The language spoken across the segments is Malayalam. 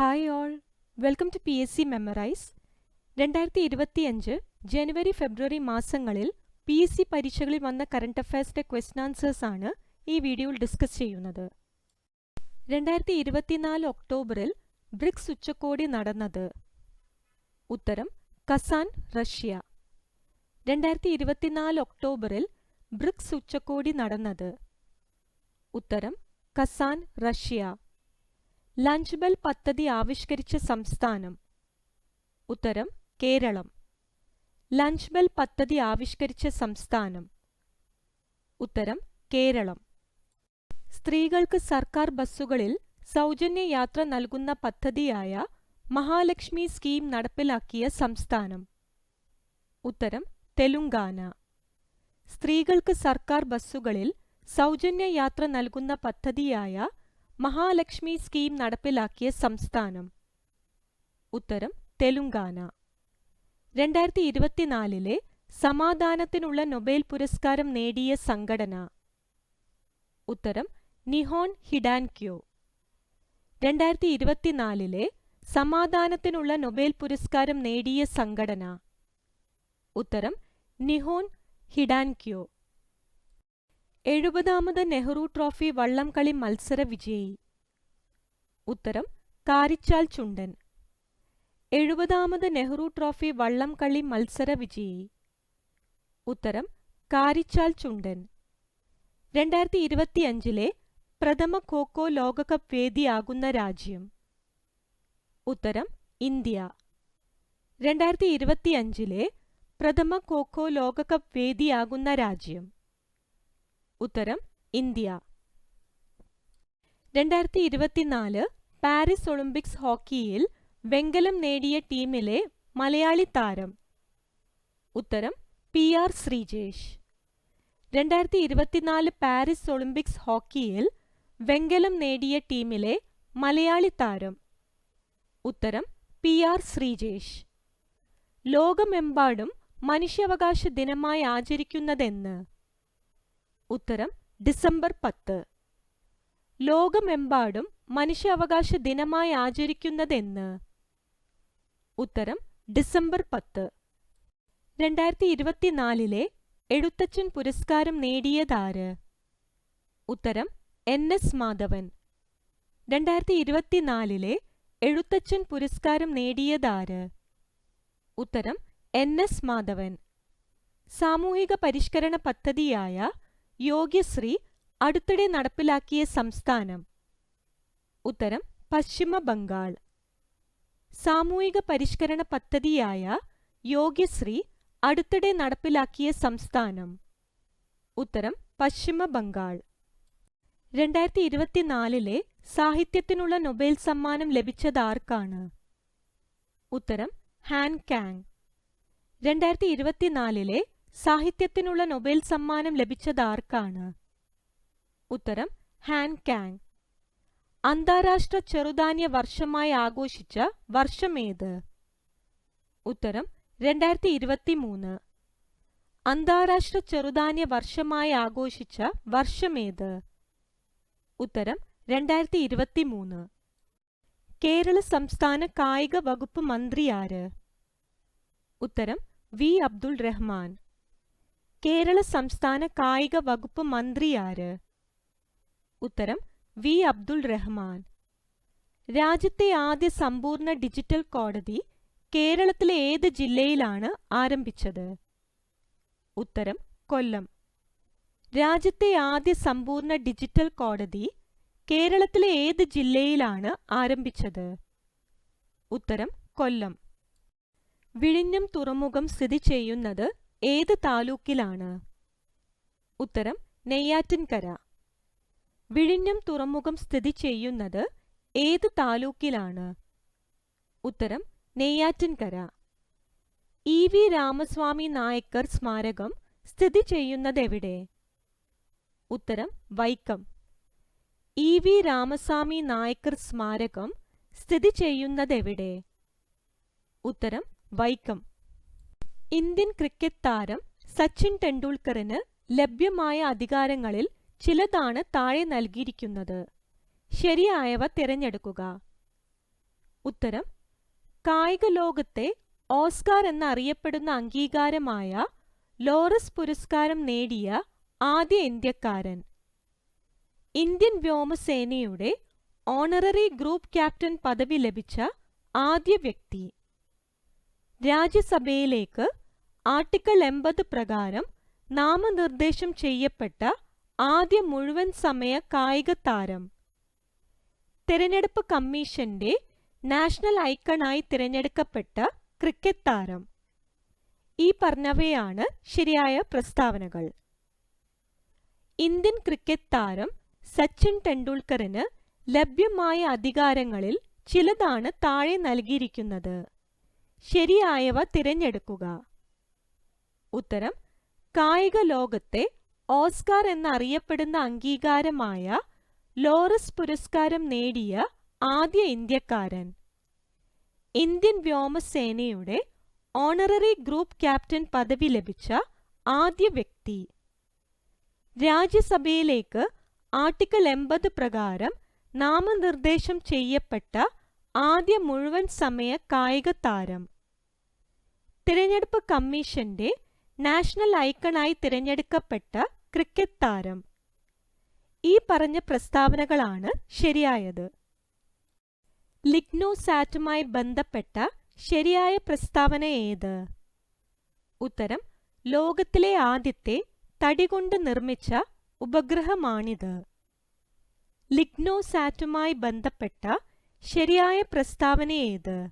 Hi all welcome to P S C memorise രണ്ടായിരത്തി ഇരുപത്തിയഞ്ച് ജനുവരി ഫെബ്രുവരി മാസങ്ങളിൽ പി എസ് സി പരീക്ഷകളിൽ വന്ന കറണ്ട് അഫയേഴ്സിന്റെ ക്വസ്റ്റൻ ആൻസേഴ്സ് ആണ് ഈ വീഡിയോയിൽ ഡിസ്കസ് ചെയ്യുന്നത്. രണ്ടായിരത്തി ഇരുപത്തിനാല് ഒക്ടോബറിൽ ബ്രിക്സ് ഉച്ചകോടി നടന്നത്. ഉത്തരം കസാൻ റഷ്യ. രണ്ടായിരത്തി ഇരുപത്തിനാല് ഒക്ടോബറിൽ ബ്രിക്സ് ഉച്ചകോടി നടന്നത്. ഉത്തരം കസാൻ റഷ്യ. ലഞ്ച് ബെൽ പദ്ധതി ആവിഷ്കരിച്ച സംസ്ഥാനം. ഉത്തരം കേരളം. ലഞ്ച് ബെൽ പദ്ധതി ആവിഷ്കരിച്ച സംസ്ഥാനം. ഉത്തരം കേരളം. സ്ത്രീകൾക്ക് സർക്കാർ ബസ്സുകളിൽ സൗജന്യ യാത്ര നൽകുന്ന പദ്ധതിയായ മഹാലക്ഷ്മി സ്കീം നടപ്പിലാക്കിയ സംസ്ഥാനം. ഉത്തരം തെലുങ്കാന. സ്ത്രീകൾക്ക് സർക്കാർ ബസ്സുകളിൽ സൗജന്യ യാത്ര നൽകുന്ന പദ്ധതിയായ മഹാലക്ഷ്മി സ്കീം നടപ്പിലാക്കിയ സംസ്ഥാനം. ഉത്തരം തെലുങ്കാന. രണ്ടായിരത്തി ഇരുപത്തിനാലിലെ സമാധാനത്തിനുള്ള നൊബേൽ പുരസ്കാരം നേടിയ സംഘടന. ഉത്തരം നിഹോൺ ഹിഡാൻക്യോ. രണ്ടായിരത്തി ഇരുപത്തിനാലിലെ സമാധാനത്തിനുള്ള നൊബേൽ പുരസ്കാരം നേടിയ സംഘടന. ഉത്തരം നിഹോൺ ഹിഡാൻക്യോ. എഴുപതാമത് നെഹ്റു ട്രോഫി വള്ളംകളി മത്സര വിജയി. ഉത്തരം കാരിച്ചാൽ ചുണ്ടൻ. എഴുപതാമത് നെഹ്റു ട്രോഫി വള്ളംകളി മത്സര വിജയി. ഉത്തരം കാരിച്ചാൽ ചുണ്ടൻ. രണ്ടായിരത്തി ഇരുപത്തിയഞ്ചിലെ പ്രഥമ കോക്കോ ലോകകപ്പ് വേദിയാകുന്ന രാജ്യം. ഉത്തരം ഇന്ത്യ. രണ്ടായിരത്തി ഇരുപത്തിയഞ്ചിലെ പ്രഥമ കോക്കോ ലോകകപ്പ് വേദിയാകുന്ന രാജ്യം. ഉത്തരം ഇന്ത്യ. രണ്ടായിരത്തി ഇരുപത്തിനാല് പാരീസ് ഒളിമ്പിക്സ് ഹോക്കിയിൽ വെങ്കലം നേടിയ ടീമിലെ മലയാളി താരം. ഉത്തരം പി ആർ ശ്രീജേഷ്. രണ്ടായിരത്തി ഇരുപത്തിനാല് പാരീസ് ഒളിമ്പിക്സ് ഹോക്കിയിൽ വെങ്കലം നേടിയ ടീമിലെ മലയാളി താരം. ഉത്തരം പി ആർ ശ്രീജേഷ്. ലോകമെമ്പാടും മനുഷ്യാവകാശ ദിനമായി ആചരിക്കുന്നതെന്ന് ഉത്തരം ഡിസംബർ പത്ത്. ലോകമെമ്പാടും മനുഷ്യാവകാശ ദിനമായി ആചരിക്കുന്നതെന്ന്. ഉത്തരം ഡിസംബർ പത്ത്. രണ്ടായിരത്തി ഇരുപത്തിനാലിലെ എഴുത്തച്ഛൻ പുരസ്കാരം നേടിയതാര്? ഉത്തരം എൻ എസ് മാധവൻ. രണ്ടായിരത്തി ഇരുപത്തിനാലിലെ എഴുത്തച്ഛൻ പുരസ്കാരം നേടിയതാര്? ഉത്തരം എൻ എസ് മാധവൻ. സാമൂഹിക പരിഷ്കരണ പദ്ധതിയായ യോഗ്യശ്രീ അടുത്തിടെ നടപ്പിലാക്കിയ സംസ്ഥാനം. ഉത്തരം പശ്ചിമ ബംഗാൾ. സാമൂഹിക പരിഷ്കരണ പദ്ധതിയായ യോഗ്യശ്രീ അടുത്തിടെ നടപ്പിലാക്കിയ സംസ്ഥാനം. ഉത്തരം പശ്ചിമ ബംഗാൾ. രണ്ടായിരത്തി ഇരുപത്തിനാലിലെ സാഹിത്യത്തിനുള്ള നൊബേൽ സമ്മാനം ലഭിച്ചതാർക്കാണ്? ഉത്തരം ഹാൻ കാങ് രണ്ടായിരത്തി ഇരുപത്തിനാലിലെ സാഹിത്യത്തിനുള്ള നൊബേൽ സമ്മാനം ലഭിച്ചതാർക്കാണ്? ഉത്തരം ഹാൻ കാങ്. അന്താരാഷ്ട്ര ചെറുധാന്യ വർഷമായി ആഘോഷിച്ച വർഷമേത് ഉത്തരം രണ്ടായിരത്തി ഇരുപത്തി മൂന്ന് അന്താരാഷ്ട്ര ചെറുധാന്യ വർഷമായി ആഘോഷിച്ച വർഷമേത് ഉത്തരം രണ്ടായിരത്തി ഇരുപത്തി മൂന്ന് കേരള സംസ്ഥാന കായിക വകുപ്പ് മന്ത്രി ആര്? ഉത്തരം വി അബ്ദുൾ റഹ്മാൻ. കേരള സംസ്ഥാന കായിക വകുപ്പ് മന്ത്രി ആര്? ഉത്തരം വി. അബ്ദുൾ റഹ്മാൻ. രാജ്യത്തെ ആദ്യ സമ്പൂർണ ഡിജിറ്റൽ കോടതി കേരളത്തിലെ ഏത് ജില്ലയിലാണ് ആരംഭിച്ചത്? ഉത്തരം കൊല്ലം. രാജ്യത്തെ ആദ്യ സമ്പൂർണ ഡിജിറ്റൽ കോടതി കേരളത്തിലെ ഏത് ജില്ലയിലാണ് ആരംഭിച്ചത്? ഉത്തരം കൊല്ലം. വിഴിഞ്ഞം തുറമുഖം സ്ഥിതി ചെയ്യുന്നത് ഏത് താലൂക്കിലാണ്? ഉത്തരം നെയ്യാറ്റിൻകര. വിഴിഞ്ഞം തുറമുഖം സ്ഥിതി ചെയ്യുന്നത് ഏത് താലൂക്കിലാണ്? ഉത്തരം നെയ്യാറ്റിൻകര. ഇ വി രാമസ്വാമി നായക്കർ സ്മാരകം സ്ഥിതി ചെയ്യുന്നത് എവിടെ ഉത്തരം വൈക്കം. ഇ വി രാമസ്വാമി നായക്കർ സ്മാരകം സ്ഥിതി ചെയ്യുന്നത് എവിടെ ഉത്തരം വൈക്കം. ഇന്ത്യൻ ക്രിക്കറ്റ് താരം സച്ചിൻ ടെണ്ടുൽക്കറിന് ലഭ്യമായ അധികാരങ്ങളിൽ ചിലതാണ് താഴെ നൽകിയിരിക്കുന്നത്. ശരിയായവ തിരഞ്ഞെടുക്കുക. ഉത്തരം കായിക ലോകത്തെ ഓസ്കാർ എന്നറിയപ്പെടുന്ന അംഗീകാരമായ ലോറസ് പുരസ്കാരം നേടിയ ആദ്യ ഇന്ത്യക്കാരൻ. ഇന്ത്യൻ വ്യോമസേനയുടെ ഓണററി ഗ്രൂപ്പ് ക്യാപ്റ്റൻ പദവി ലഭിച്ച ആദ്യ വ്യക്തി. രാജ്യസഭയിലേക്ക് ആർട്ടിക്കിൾ എൺപത് പ്രകാരം നാമനിർദ്ദേശം ചെയ്യപ്പെട്ട ആദ്യ മുഴുവൻ സമയ കായിക താരം. തിരഞ്ഞെടുപ്പ് കമ്മീഷന്റെ നാഷണൽ ഐക്കണായി തിരഞ്ഞെടുക്കപ്പെട്ട ക്രിക്കറ്റ് താരം. ഈ പറഞ്ഞവയാണ് ശരിയായ പ്രസ്താവനകൾ. ഇന്ത്യൻ ക്രിക്കറ്റ് താരം സച്ചിൻ ടെണ്ടുൽക്കറിന് ലഭ്യമായ അധികാരങ്ങളിൽ ചിലതാണ് താഴെ നൽകിയിരിക്കുന്നത്. ശരിയായവ തിരഞ്ഞെടുക്കുക. ഉത്തരം കായിക ലോകത്തെ ഓസ്കാർ എന്നറിയപ്പെടുന്ന അംഗീകാരമായ ലോറസ് പുരസ്കാരം നേടിയ ആദ്യ ഇന്ത്യക്കാരൻ. ഇന്ത്യൻ വ്യോമസേനയുടെ ഓണററി ഗ്രൂപ്പ് ക്യാപ്റ്റൻ പദവി ലഭിച്ച ആദ്യ വ്യക്തി. രാജ്യസഭയിലേക്ക് ആർട്ടിക്കിൾ എൺപത് പ്രകാരം നാമനിർദ്ദേശം ചെയ്യപ്പെട്ട ആദ്യ മുഴുവൻ സമയ കായിക താരം. തിരഞ്ഞെടുപ്പ് കമ്മീഷന്റെ നാഷണൽ ഐക്കണായി തിരഞ്ഞെടുക്കപ്പെട്ട ക്രിക്കറ്റ് താരം. ഈ പറഞ്ഞ പ്രസ്താവനകളാണ് ശരിയായത്. ലിഗ്നോസാറ്റുമായി ബന്ധപ്പെട്ട ശരിയായ പ്രസ്താവന ഏത്? ഉത്തരം ലോകത്തിലെ ആദ്യത്തെ തടികൊണ്ട് നിർമ്മിച്ച ഉപഗ്രഹമാണിത്. ലിഗ്നോസാറ്റുമായി ബന്ധപ്പെട്ട ശരിയായ പ്രസ്താവന ഏത്?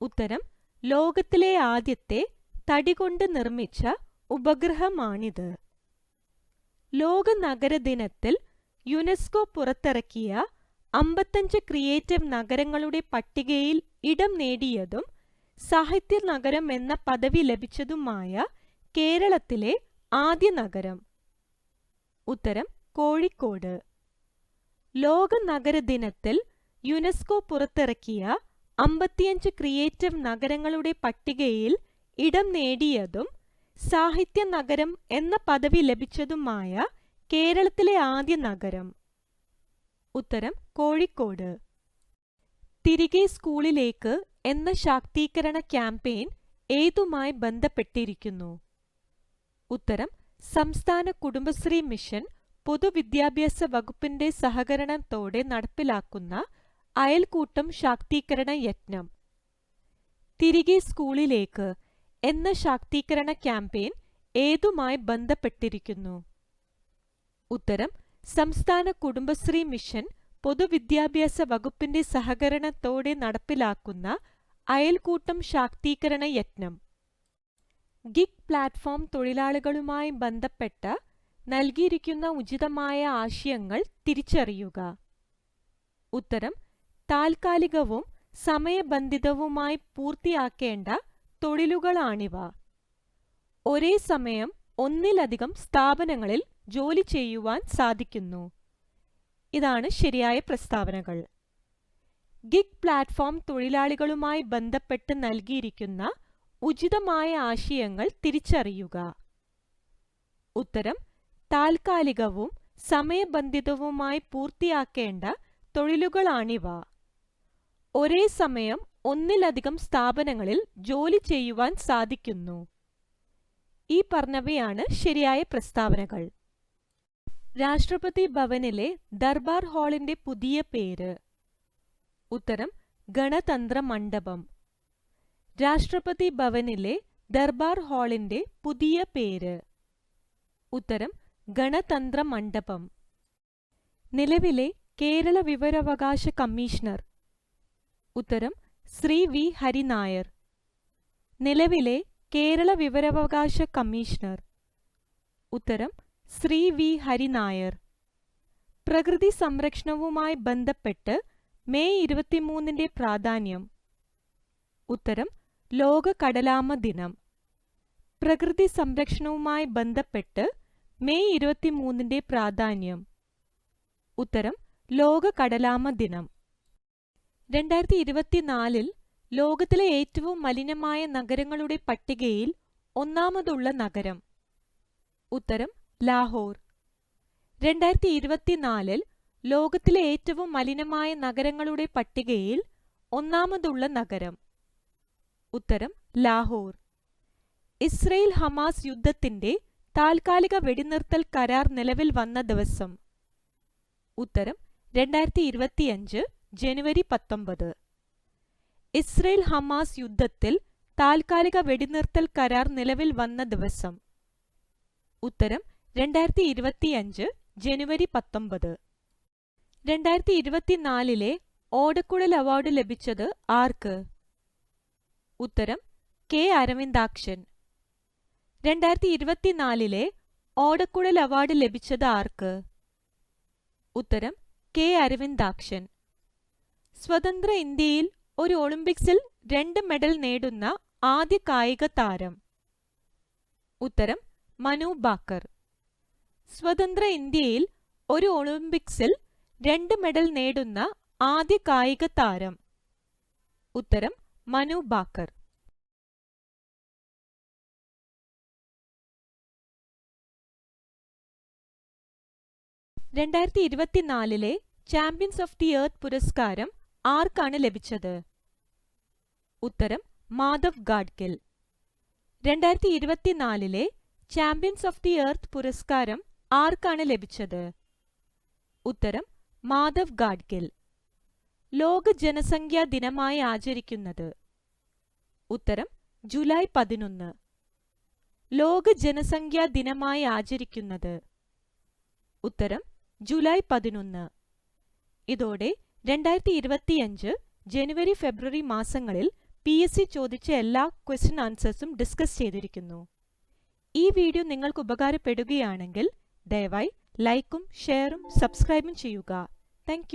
ഉത്തരം ലോകത്തിലെ ആദ്യത്തെ തടികൊണ്ട് നിർമ്മിച്ച ഉപഗ്രഹമാണിത്. ലോക നഗര ദിനത്തിൽ യുനെസ്കോ പുറത്തിറക്കിയ അമ്പത്തഞ്ച് ക്രിയേറ്റീവ് നഗരങ്ങളുടെ പട്ടികയിൽ ഇടം നേടിയതും സാഹിത്യ നഗരം എന്ന പദവി ലഭിച്ചതുമായ കേരളത്തിലെ ആദ്യ നഗരം. ഉത്തരം കോഴിക്കോട്. ലോക നഗര ദിനത്തിൽ യുനെസ്കോ പുറത്തിറക്കിയ അമ്പത്തിയഞ്ച് ക്രിയേറ്റീവ് നഗരങ്ങളുടെ പട്ടികയിൽ ഇടം നേടിയതും സാഹിത്യ നഗരം എന്ന പദവി ലഭിച്ചതുമായ കേരളത്തിലെ ആദ്യ നഗരം. ഉത്തരം കോഴിക്കോട്. തിരികെ സ്കൂളിലേക്ക് എന്ന ശാക്തീകരണ ക്യാമ്പയിൻ ഏതുമായി ബന്ധപ്പെട്ടിരിക്കുന്നു? ഉത്തരം സംസ്ഥാന കുടുംബശ്രീ മിഷൻ പൊതുവിദ്യാഭ്യാസ വകുപ്പിന്റെ സഹകരണത്തോടെ നടപ്പിലാക്കുന്ന അയൽക്കൂട്ടം ശാക്തീകരണ യജ്ഞം. തിരികെ സ്കൂളിലേക്ക് എന്ന ശാക്തീകരണ ക്യാമ്പയിൻ ഏതുമായി ബന്ധപ്പെട്ടിരിക്കുന്നു? ഉത്തരം സംസ്ഥാന കുടുംബശ്രീ മിഷൻ പൊതുവിദ്യാഭ്യാസ വകുപ്പിന്റെ സഹകരണത്തോടെ നടപ്പിലാക്കുന്ന അയൽക്കൂട്ടം ശാക്തീകരണ യജ്ഞം. ഗിഗ് പ്ലാറ്റ്ഫോം തൊഴിലാളികളുമായി ബന്ധപ്പെട്ട നൽകിയിരിക്കുന്ന ഉചിതമായ ആശയങ്ങൾ തിരിച്ചറിയുക. ഉത്തരം താൽക്കാലികവും സമയബന്ധിതവുമായി പൂർത്തിയാക്കേണ്ട തൊഴിലുകളാണിവ. ഒരേ സമയം ഒന്നിലധികം സ്ഥാപനങ്ങളിൽ ജോലി ചെയ്യുവാൻ സാധിക്കുന്നു. ഇതാണ് ശരിയായ പ്രസ്താവനകൾ. ഗിഗ് പ്ലാറ്റ്ഫോം തൊഴിലാളികളുമായി ബന്ധപ്പെട്ട് നൽകിയിരിക്കുന്ന ഉചിതമായ ആശയങ്ങൾ തിരിച്ചറിയുക. ഉത്തരം താൽക്കാലികവും സമയബന്ധിതവുമായി പൂർത്തിയാക്കേണ്ട തൊഴിലുകളാണിവ. ഒരേ സമയം ഒന്നിലധികം സ്ഥാപനങ്ങളിൽ ജോലി ചെയ്യുവാൻ സാധിക്കുന്നു. ഈ പറഞ്ഞവയാണ് ശരിയായ പ്രസ്താവനകൾ. രാഷ്ട്രപതി ഭവനിലെ ദർബാർ ഹാളിന്റെ പുതിയ പേര്. ഉത്തരം ഗണതന്ത്ര മണ്ഡപം. രാഷ്ട്രപതി ഭവനിലെ ദർബാർ ഹാളിന്റെ പുതിയ പേര്. ഉത്തരം ഗണതന്ത്ര മണ്ഡപം. നിലവിലെ കേരള വിവരാവകാശ കമ്മീഷണർ. ഉത്തരം ശ്രീ വി. ഹരിനായർ. നിലവിലെ കേരള വിവരാവകാശ കമ്മീഷണർ. ഉത്തരം ശ്രീ വി. ഹരിനായർ. പ്രകൃതി സംരക്ഷണവുമായി ബന്ധപ്പെട്ട് മെയ് ഇരുപത്തിമൂന്നിന്റെ പ്രാധാന്യം. ഉത്തരം ലോക കടലാമ ദിനം. പ്രകൃതി സംരക്ഷണവുമായി ബന്ധപ്പെട്ട് മെയ് ഇരുപത്തിമൂന്നിന്റെ പ്രാധാന്യം. ഉത്തരം ലോക കടലാമ ദിനം. രണ്ടായിരത്തി ഇരുപത്തിനാലിൽ ലോകത്തിലെ ഏറ്റവും മലിനമായ നഗരങ്ങളുടെ പട്ടികയിൽ ഒന്നാമതുള്ള നഗരം. ഉത്തരം ലാഹോർ. രണ്ടായിരത്തി ഇരുപത്തിനാലിൽ ലോകത്തിലെ ഏറ്റവും മലിനമായ നഗരങ്ങളുടെ പട്ടികയിൽ ഒന്നാമതുള്ള നഗരം. ഉത്തരം ലാഹോർ. ഇസ്രയേൽ ഹമാസ് യുദ്ധത്തിന്റെ താൽക്കാലിക വെടിനിർത്തൽ കരാർ നിലവിൽ വന്ന ദിവസം. ഉത്തരം രണ്ടായിരത്തി ഇരുപത്തിയഞ്ച് ജനുവരി പത്തൊമ്പത്. ഇസ്രയേൽ ഹമാസ് യുദ്ധത്തിൽ താൽക്കാലിക വെടിനിർത്തൽ കരാർ നിലവിൽ വന്ന ദിവസം. ഉത്തരം രണ്ടായിരത്തി ഇരുപത്തിയഞ്ച് ജനുവരി പത്തൊമ്പത്. രണ്ടായിരത്തി ഇരുപത്തിനാലിലെ ഓടക്കുഴൽ അവാർഡ് ലഭിച്ചത് ആർക്ക്? ഉത്തരം കെ അരവിന്ദാക്ഷൻ. രണ്ടായിരത്തി ഇരുപത്തിനാലിലെ ഓടക്കുഴൽ അവാർഡ് ലഭിച്ചത് ആർക്ക്? ഉത്തരം കെ അരവിന്ദാക്ഷൻ. സ്വതന്ത്ര ഇന്ത്യയിൽ ഒരു ഒളിമ്പിക്സിൽ രണ്ട് മെഡൽ നേടുന്ന ആദ്യ കായിക താരം. ഉത്തരം മനു ബാക്കർ. സ്വതന്ത്ര ഇന്ത്യയിൽ ഒരു ഒളിമ്പിക്സിൽ രണ്ട് മെഡൽ നേടുന്ന ആദ്യ കായിക താരം. ഉത്തരം മനു ബാക്കർ. രണ്ടായിരത്തി ഇരുപത്തിനാലിലെ ചാമ്പ്യൻസ് ഓഫ് ദി എർത്ത് പുരസ്കാരം ആർക്കാണ് ലഭിച്ചത്? ഉത്തരം മാധവ് ഗാഡ്ഗിൽ. രണ്ടായിരത്തി ഇരുപത്തിനാലിലെ ചാമ്പ്യൻസ് ഓഫ് ദി എർത്ത് പുരസ്കാരം ആർക്കാണ് ലഭിച്ചത്? ഉത്തരം മാധവ് ഗാഡ്ഗിൽ. ലോക ജനസംഖ്യാ ദിനമായി ആചരിക്കുന്നത്. ഉത്തരം ജൂലൈ പതിനൊന്ന്. ലോക ജനസംഖ്യാ ദിനമായി ആചരിക്കുന്നത്. ഉത്തരം ജൂലൈ പതിനൊന്ന്. ഇതോടെ രണ്ടായിരത്തി ഇരുപത്തിയഞ്ച് ജനുവരി ഫെബ്രുവരി മാസങ്ങളിൽ പി എസ് സി ചോദിച്ച എല്ലാ ക്വസ്റ്റ്യൻ ആൻസേഴ്സും ഡിസ്കസ് ചെയ്തിരിക്കുന്നു. ഈ വീഡിയോ നിങ്ങൾക്ക് ഉപകാരപ്പെടുകയാണെങ്കിൽ ദയവായി ലൈക്കും ഷെയറും സബ്സ്ക്രൈബും ചെയ്യുക. താങ്ക്